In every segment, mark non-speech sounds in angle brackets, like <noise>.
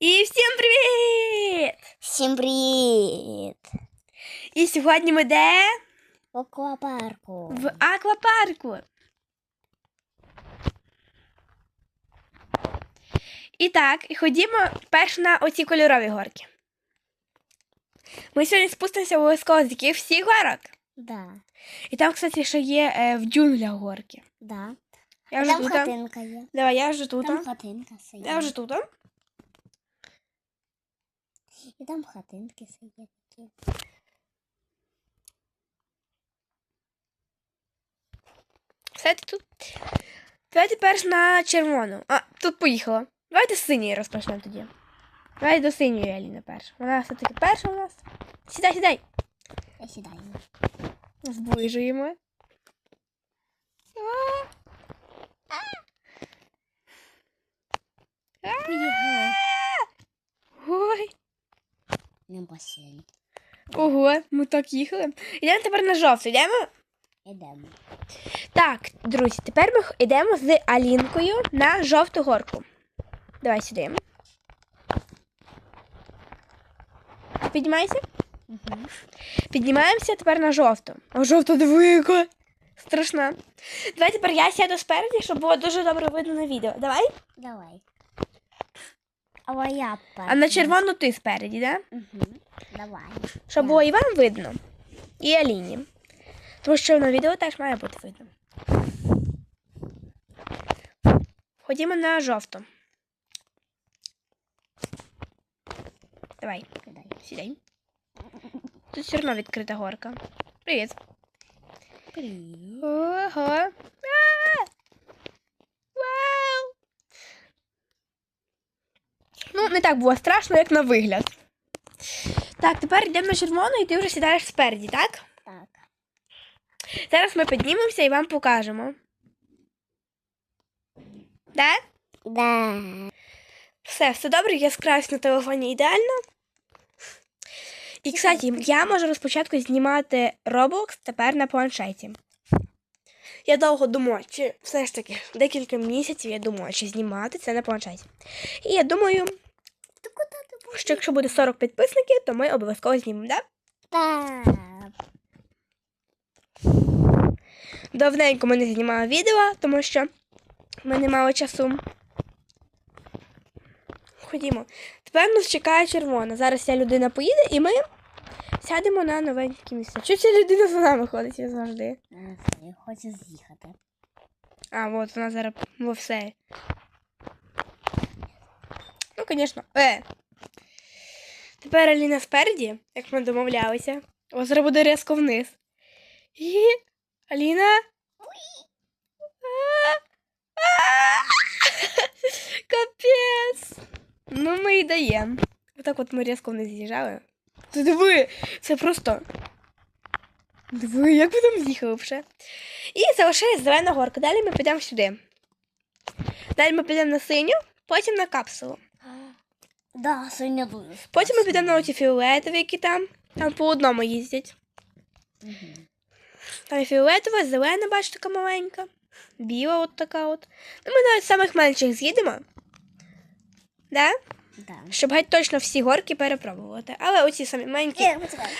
І всім привіт! Всім привіт! І сьогодні ми де? В аквапарку. В аквапарку. І так, ходімо перш на оці кольорові горки. Ми сьогодні спустимося обов'язково з яких всіх горок. Да, І там, кстати, ще є е, в джунглях горки. да. Я вже Там тут. хатинка є. Давай, я вже тут. Там хатинка сидить. Я вже тут. І там хатинки сидять. Все ти тут. Давайте перш на червону. А, тут поїхала. Давайте з синьої розпочнемо тоді. Давай до синьої Аліна перша. Вона все-таки перша у нас. Сідай, сідай. Я сідаю. Зближуємо. Поїхали. Ой. На басейн. Ого, ми так їхали. Йдемо тепер на жовту, йдемо? Ідемо. Так, друзі, тепер ми йдемо з Алінкою на жовту горку. Давай сюди. Піднімайся. Угу. Піднімаємося тепер на жовту. А жовта двойка. Страшна. Давай тепер я сяду спереді, щоб було дуже добре видно на відео. Давай. Давай. А я А на червону ти спереді, да? Угу. Давай. Щоб було і вам видно, і Аліні. Тому що на відео теж має бути видно. Ходімо на жовту. Давай, сідай. Тут все одно відкрита горка. Привіт. Привіт. Ого. А! Вау! Ну, не так було страшно, як на вигляд. Так, тепер йдемо на червону і ти вже сідаєш спереді, так? Так. Зараз ми піднімемося і вам покажемо. Да? Да. Все, все добре, я скраюсь на телефоні ідеально. І, кстати, я можу розпочатку знімати Roblox тепер на планшеті. Я довго думала, чи все ж таки декілька місяців я думала, чи знімати це на планшеті. І я думаю, що якщо буде 40 підписників, то ми обов'язково знімемо, да? Так. Давненько ми не знімали відео, тому що ми не мали часу. Ходімо. Тепер нас чекає червона. Зараз ця людина поїде і ми сядемо на новенькі місця. Чого ця людина за нами ходить як завжди? Не хочу з'їхати. А, от вона зараз во все. Ну, звісно. Е. Тепер Аліна спереді, як ми домовлялися. Ось зараз буде різко вниз. І Аліна. <laughs> Капець. Ну, ми і даємо. Отак от ми різко вниз з'їжджали. Ти диви, це просто. Диви, як ви там з'їхали вже. І залишилась зелена горка. Далі ми підемо сюди. Далі ми підемо на синю, потім на капсулу. Да, сьогодні дуже. Потім ми підемо на оті фіолетові, які там. Там по одному їздять. Угу. Там фіолетова, зелена, бачите, така маленька. Біла от така от. Ну, ми навіть самих менших з'їдемо. Да? Да. Щоб геть точно всі горки перепробувати. Але оці самі маленькі. Е.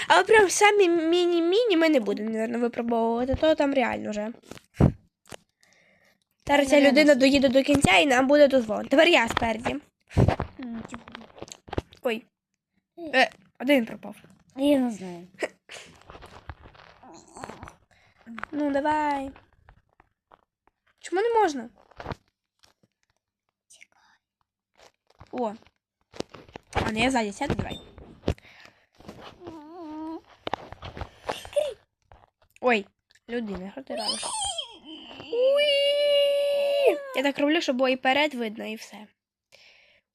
Але прям самі міні-міні ми не будемо, мабуть, випробовувати, то там реально вже. Зараз ця людина доїде до кінця і нам буде дозволено. Тепер я спереді. Типу, Ой. Е, один пропав. Я не знаю. Ну, давай. Чому не можна? О. Не я ззаді сяду, давай. Ой, людина, що ти робиш? Я так роблю, щоб було і перед видно, і все.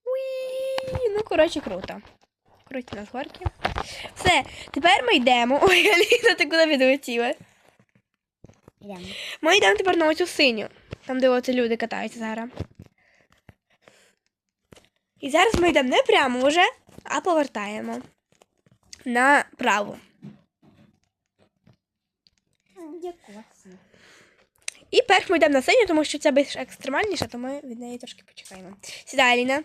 Уї! Ну, коротше, круто. Круті нас горки. Все, тепер ми йдемо. <laughs> Ой, Аліна, ти куди відлетіла? Йдемо. Ми йдемо тепер на оцю синю, там, де оці люди катаються зараз. І зараз ми йдемо не прямо вже, а повертаємо направо. І перш ми йдемо на синю, тому що це більш екстремальніше, то ми від неї трошки почекаємо. Сідай, Аліна.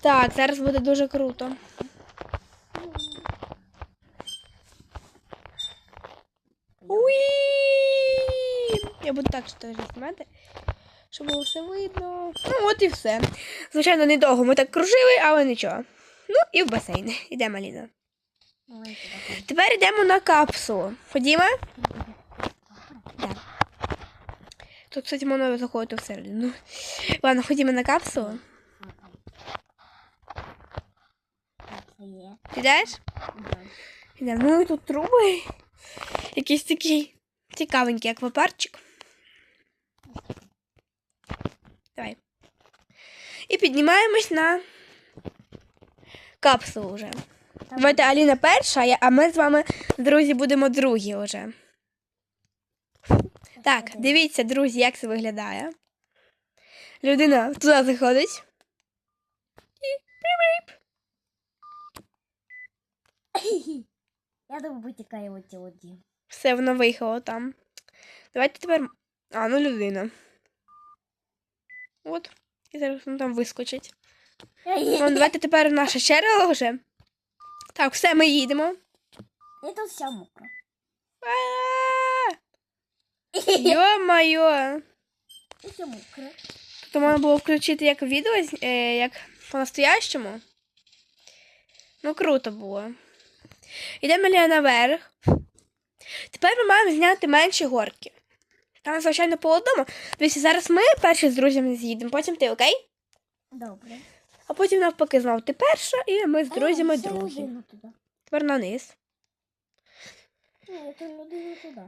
Так, зараз буде дуже круто. Уї! Я буду так теж знімати, щоб було все видно. Ну, от і все. Звичайно, недовго ми так кружили, але нічого. Ну і в басейн. Ідемо, Аліна. Тепер йдемо на капсулу. Ходімо? Так. Тут, кстати, можна заходити всередину. Ладно, ходімо на капсулу. Підеш? Ідемо. Ну, тут труби. Якийсь такий цікавенький аквапарчик. Давай. І піднімаємось на капсулу вже. Давайте Аліна перша, а ми з вами, друзі, будемо другі вже. Так, дивіться, друзі, як це виглядає. Людина туди заходить. <coughs> Я думаю, витікає оті оті. Все, воно виїхало там. Давайте тепер. А, ну людина. От. І зараз воно там вискочить. Ну, давайте тепер наша черга вже. Так, все, ми їдемо. Я тут вся мокра. Йо-моє! Я вся мокра. Тут можна було включити як відео, е, як по-настоящому. Ну, круто було. Йдемо наверх. Тепер ми маємо зняти менші горки. Там, звичайно, по одному. Дивіться, зараз ми перші з друзями з'їдемо, потім ти, окей? Добре. А потім навпаки знову ти перша, і ми з друзями А, ще другі. Тепер на низ. Ні, то людину туди.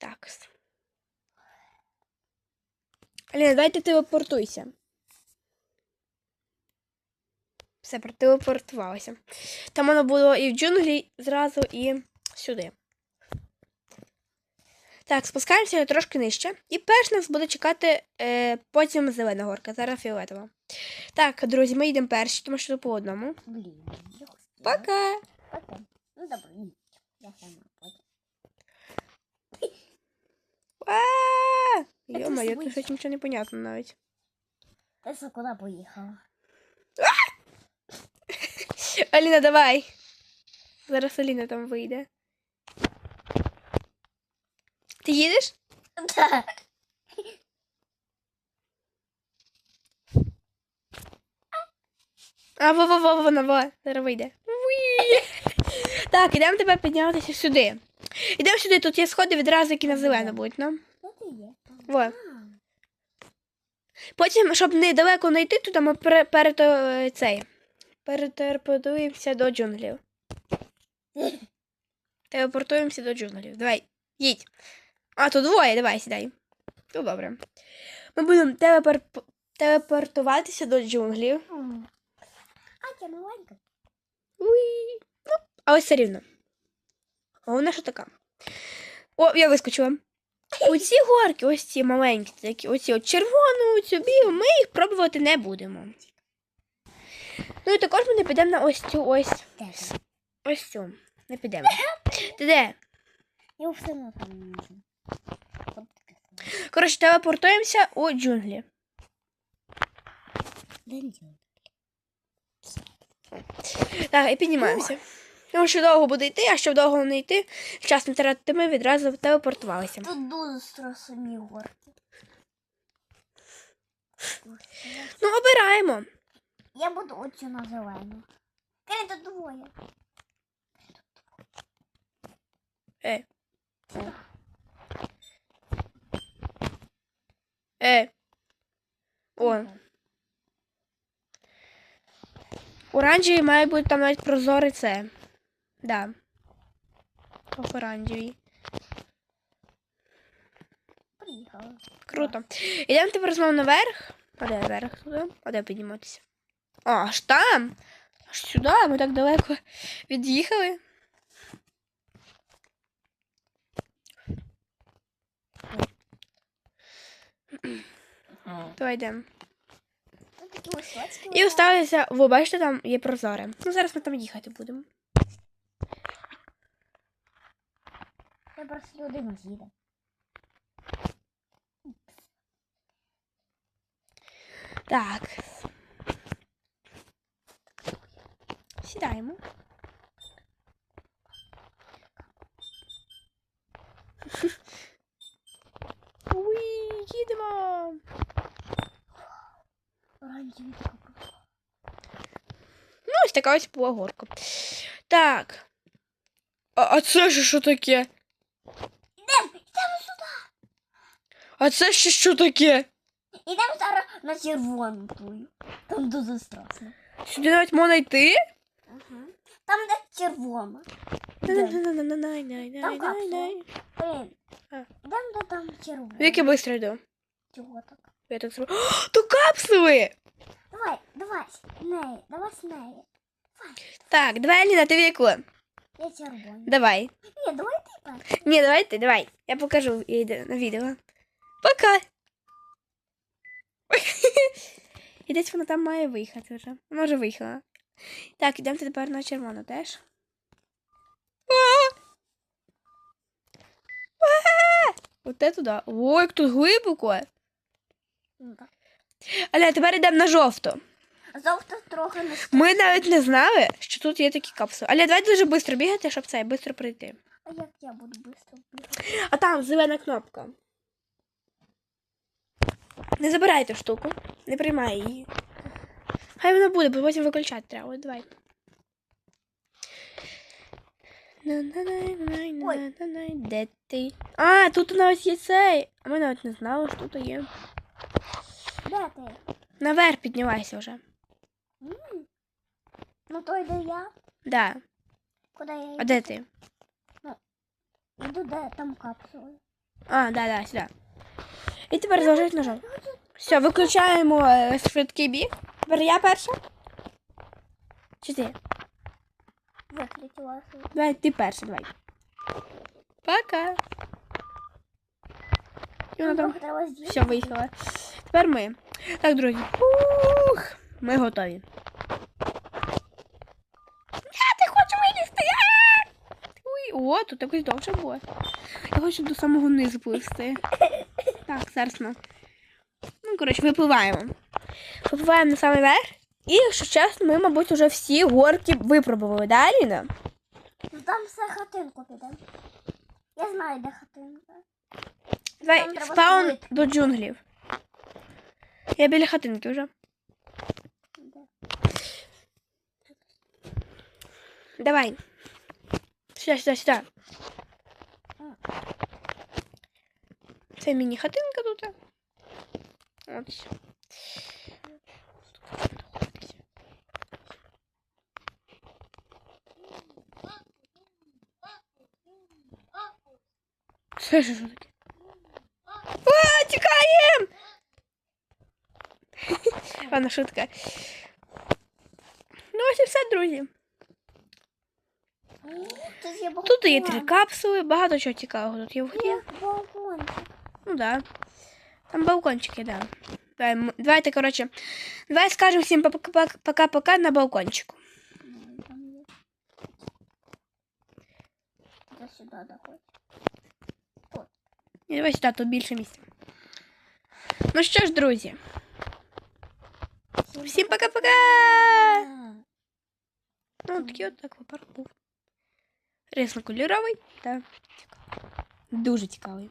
Так. Аліна, давайте телепортуйся. Все, протелепортувалося. Там воно було і в джунглі зразу, і сюди. Так, спускаємося трошки нижче. І перш нас буде чекати е, потім зелена горка, зараз фіолетова. Так, друзі, ми йдемо перші, тому що по одному. Блін. Пока! Пока. Ну добре, ні. Я сама потім. Йо-моє, тут щось нічого не понятно навіть. Ти що, куди поїхала? <laughs> Аліна, давай. Зараз Аліна там вийде. Ти їдеш? Так. А, во, во, во, вона, во, зараз вийде. Так, ідемо тепер піднятися сюди. Ідемо сюди, тут є сходи відразу, які на зелено будуть є? Во. Потім, щоб недалеко не йти туди, ми пере, перето, е, цей, перетерпортуємося до джунглів. <laughs> Телепортуємося до джунглів. Давай, їдь. А, тут двоє, давай, сідай. Ну, добре. Ми будемо телепор... телепортуватися до джунглів. А, я маленька. Уй. Ну, але все рівно. Головне, що така. О, я вискочила. Оці горки, ось ці маленькі, такі, оці от червону, цю білу, ми їх пробувати не будемо. Ну і також ми не підемо на ось цю ось. Ось цю. Не підемо. Ти де? Я одно там не можу. От. Коротше, телепортуємося у джунглі. Так, і піднімаємося. Тому що довго буде йти, а щоб довго не йти, час не тратити, ми відразу телепортувалися. Тут дуже страшні горки. Ну, обираємо. Я буду оцю на зелену. Кирі, тут двоє. Е. Е. О, оранжевий має бути там навіть прозорий це. Да. Оранжевий. Приїхала. Круто. Ідемо тепер знову наверх. А де наверх туди? А де підніматися? А, аж там. Аж сюди, ми так далеко від'їхали. Давай йдемо. І осталися, ви бачите, там є прозори. Ну, зараз ми там їхати будемо. Я просто людину з'їду. Так. Сідаємо. Ось така ось була горка. Так. А, а це ж що таке? Ідемо, ідемо сюди. А це ще що таке? Ідемо зараз на червону тую. Там дуже страшно. Сюди навіть можна йти? Ага. Там де червона. Ідемо. Най-най-най-най-най-най-най. Блін. Де там червона. Віки быстро йду. Чого так? Я так зроблю. <gasps> То капсули! Давай, давай, з неї, давай з неї. Так, давай, Аліна, ти віку. Я червона. Давай. Ні, давай ти перший. Ні, давай ти, давай. Я покажу їй на відео. Пока. <laughs> І десь вона там має виїхати вже. Вона вже виїхала. Так, ідемо тепер на червону теж. А! А! Оте туди. Ой, як тут глибоко. Ну, так. Але тепер йдемо на жовту. Завтра трохи не Ми навіть не знали, що тут є такі капсули. Але давай дуже швидко бігати, щоб це швидко прийти. А як я буду швидко бігати? А там зелена кнопка. Не забирай ту штуку, не приймай її. Хай вона буде, бо потім виключати треба. От давай. На-на-на-на-на-на-на. Де ти? А, тут у нас є цей. А ми навіть не знали, що тут є. Де ти? Наверх піднімайся вже. М. Ну то йду я. Да. Куди я йду? А де ти? Іду де там капсули. А, да, да, сюди. І тепер зложить ножом. Все, виключаємо е, швидкий біг. Тепер я перша. Чи ти? Виключила. Давай, ти перша, давай. Пока. І вона там Треба все виїхала. Тепер ми. Так, друзі. Ух, ми готові. Я ти хочу вилізти. Ой, о, тут якось довше було. Я хочу до самого низу плисти. Так, зараз ми. Ну, коротше, випливаємо. Випливаємо на самий верх. І, якщо чесно, ми, мабуть, вже всі горки випробували. Да, Аліна? Ну, Там все хатинку піде. Я знаю, де хатинка. Давай, треба спаун до джунглів. Я біля хатинки вже. Давай. Сюди, сюди, сюди. Це міні-хатинка тут. От. Це що ж таке? О, тікаєм! Ладно, шутка. <laughs> Ну ось і все, друзі. Тут є. Три капсули, багато чого цікавого тут є в грі. Ну да. Там балкончики, да. Давай, Давайте, коротше, давай скажемо всім пока- пока-пока на балкончику. І давай сюди, тут більше місця. Ну що ж, друзі, всім пока-пока! Ну, такий от аквапарк був. Різнокольоровий та цікавий. Дуже цікавий.